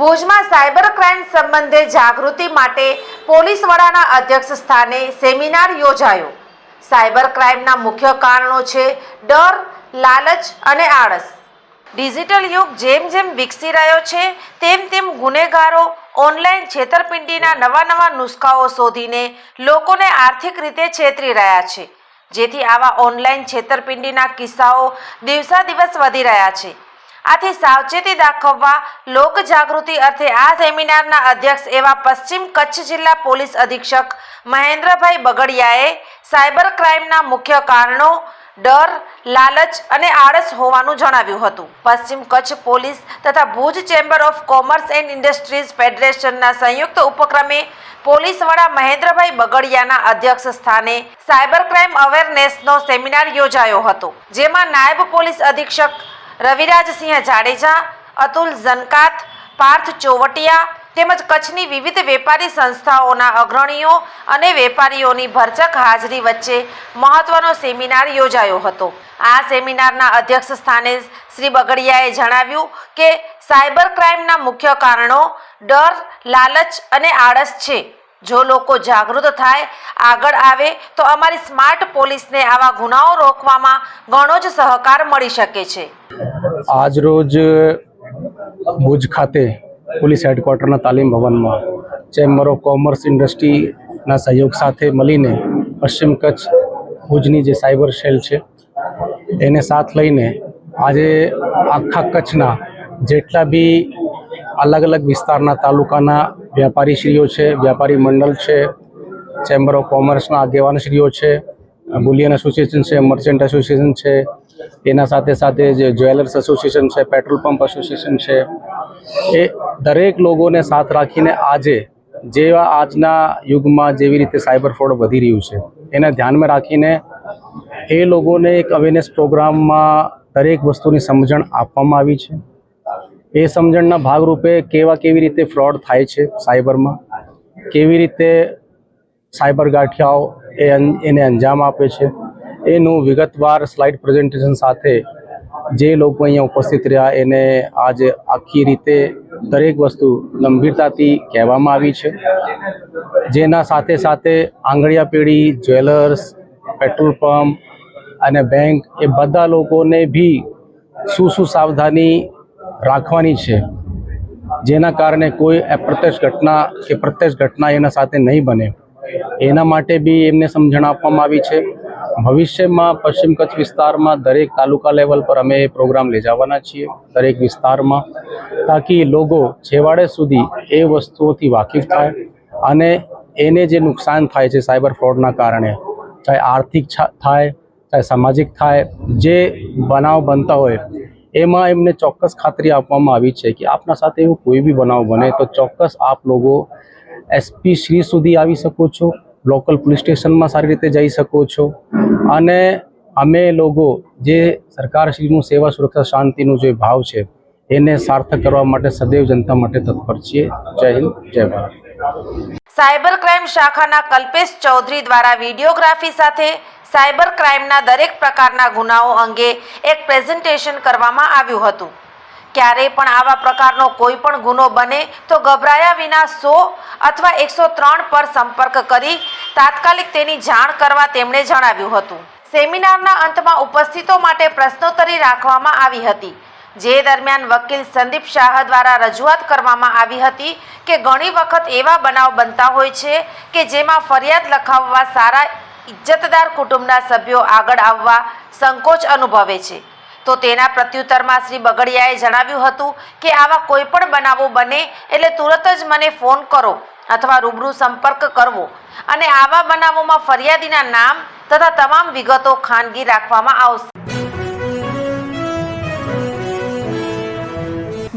ભુજમાં cyber crime સંબંધે જાગૃતિ માટે પોલીસ વડાના અધ્યક્ષ સ્થાને સેમિનાર યોજાયો. સાયબર ક્રાઇમના મુખ્ય કારણો છે ડર, લાલચ અને આળસ. ડિજિટલ યુગ જેમ જેમ વિકસી રહ્યો છે, તેમ તેમ ગુનેગારો ઓનલાઈન છેતરપિંડીના નવા નવા નુસ્ખાઓ શોધીને લોકોને આર્થિક રીતે છેતરી રહ્યા છે. જેથી આવા ઓનલાઈન છેતરપિંડીના કિસ્સાઓ દિવસા દિવસ વધી રહ્યા છે. આથી સાવચેતી દાખવવા લોક જાગૃતિ અર્થે આ સેમિનારના અધ્યક્ષ એવા પશ્ચિમ કચ્છ જિલ્લા પોલીસ અધિક્ષક મહેન્દ્રભાઈ બગડિયાએ સાયબર ક્રાઇમના મુખ્ય કારણો, ડર, લાલચ અને આળસ હોવાનું જણાવ્યું હતું. પશ્ચિમ કચ્છ પોલીસ તથા Bhuj chamber of commerce and industries ફેડરેશનના સંયુક્ત ઉપક્રમે પોલીસ વડા મહેન્દ્રભાઈ બગડિયાના અધ્યક્ષ સ્થાને સાયબર ક્રાઇમ અવેરનેસનો સેમિનાર યોજાયો હતો, જેમાં નાયબ પોલીસ અધિક્ષક રવિરાજસિંહ જાડેજા, અતુલ ઝનકાત, પાર્થ ચોવટિયા તેમજ કચ્છની વિવિધ વેપારી સંસ્થાઓના અગ્રણીઓ અને વેપારીઓની ભરચક હાજરી વચ્ચે મહત્વનો સેમિનાર યોજાયો હતો. આ સેમિનારના અધ્યક્ષ સ્થાને શ્રી બગડિયાએ જણાવ્યું કે સાયબર ક્રાઇમના મુખ્ય કારણો ડર, લાલચ અને આળસ છે. જો લોકો જાગૃત થાય, આગળ આવે, તો અમારી સ્માર્ટ પોલીસને આવા ગુનાઓ રોકવામાં ઘણો જ સહકાર મળી શકે છે. આજરોજ ભુજ ખાતે પોલીસ હેડક્વાર્ટરના તાલીમ ભવનમાં ચેમ્બર ઓફ કોમર્સ ઇન્ડસ્ટ્રીના સહયોગ સાથે મળીને પશ્ચિમ કચ્છ ભુજની જે સાયબર સેલ છે, એને સાથ લઈને આજે આખા કચ્છના જેટલા બી અલગ અલગ વિસ્તારના તાલુકાના વ્યાપારીશ્રીઓ છે, વ્યાપારી મંડળ છે, ચેમ્બર ઓફ કોમર્સના આગેવાનશ્રીઓ છે, બુલિયન એસોસિએશન છે, મર્ચન્ટ એસોસિએશન છે, એના સાથે સાથે જે જ્વેલર્સ એસોસિએશન છે, પેટ્રોલ પંપ એસોસિએશન છે. એ દરેક લોકોને સાથ રાખીને આજે જેવા આજના યુગમાં જેવી રીતે સાયબર ફ્રોડ વધી રહ્યું છે, એને ધ્યાનમાં રાખીને એ લોકોને એક અવેરનેસ પ્રોગ્રામમાં દરેક વસ્તુની સમજણ આપવામાં આવી છે. એ સમજણના ભાગરૂપે કેવા કેવી રીતે ફ્રોડ થાય છે સાયબરમાં? કેવી રીતે સાયબર ગાંઠિયાઓ એ એને અંજામ આપે છે? એનું વિગતવાર સ્લાઇડ પ્રેઝન્ટેશન સાથે જે લોકો અહીંયા ઉપસ્થિત રહ્યા, એને આજે આખી રીતે દરેક વસ્તુ ગંભીરતાથી કહેવામાં આવી છે. જેના સાથે સાથે આંગળીયા પેઢી, જ્વેલર્સ, પેટ્રોલ પંપ અને બેંક એ બધા લોકોને બી શું શું સાવધાની રાખવાની છે. જેના કારણે કોઈ અપ્રત્યક્ષ ઘટના કે પ્રત્યક્ષ ઘટના એના સાથે નહીં બને. એના માટે બી એમને સમજણ આપવામાં આવી છે. ભવિષ્યમાં પશ્ચિમ કચ્છ વિસ્તારમાં દરેક તાલુકા લેવલ પર અમે એ પ્રોગ્રામ લઈ જવાના છીએ, દરેક વિસ્તારમાં, તાકી લોકો છેવાડે સુધી એ વસ્તુઓથી વાકેફ થાય અને એને જે નુકસાન થાય છે સાયબર ફ્રોડના કારણે, ચાહે આર્થિક થાય, ચાહે સામાજિક થાય, જે બનાવ બનતા હોય એમાં એમને ચોક્કસ ખાતરી આપવામાં આવી છે કે આપના સાથે એવું કોઈ બી બનાવ બને તો ચોક્કસ આપ લોકો એસપી શ્રી સુધી આવી શકો છો લોકલ પોલીસ સ્ટેશનમાં સારી રીતે જઈ શકો છો. અને અમે લોકો જે સરકારશ્રીનું સેવા સુરક્ષા શાંતિનું જે ભાવ છે, એને સાર્થક કરવા માટે સદૈવ જનતા માટે તત્પર છીએ. જય હિન્દ, જય ભારત. સાયબર ક્રાઇમ શાખાના કલ્પેશ ચૌધરી દ્વારા વિડીયોગ્રાફી સાથે સાયબર ક્રાઇમના દરેક પ્રકારના ગુનાઓ અંગે એક પ્રેઝન્ટેશન કરવામાં આવ્યું હતું. ક્યારેય પણ આવા પ્રકારનો કોઈ પણ ગુનો બને તો ગભરાયા વિના સો અથવા એકસો ત્રણ પર સંપર્ક કરી તાત્કાલિક તેની જાણ કરવા તેમણે જણાવ્યું હતું. સેમિનારના અંતમાં ઉપસ્થિતો માટે પ્રશ્નોત્તરી રાખવામાં આવી હતી. જે દરમિયાન વકીલ સંદીપ શાહ દ્વારા રજૂઆત કરવામાં આવી હતી કે ઘણી વખત એવા બનાવ બનતા હોય છે કે જેમાં ફરિયાદ લખાવવા સારા ઇજ્જતદાર કુટુંબના સભ્યો આગળ આવવા સંકોચ અનુભવે છે. તો તેના પ્રત્યુત્તરમાં શ્રી બગડિયાએ જણાવ્યું હતું કે આવા કોઈ પણ બનાવો બને એટલે તુરત જ મને ફોન કરો અથવા રૂબરૂ સંપર્ક કરવો અને આવા બનાવોમાં ફરિયાદીના નામ તથા તમામ વિગતો ખાનગી રાખવામાં આવશે.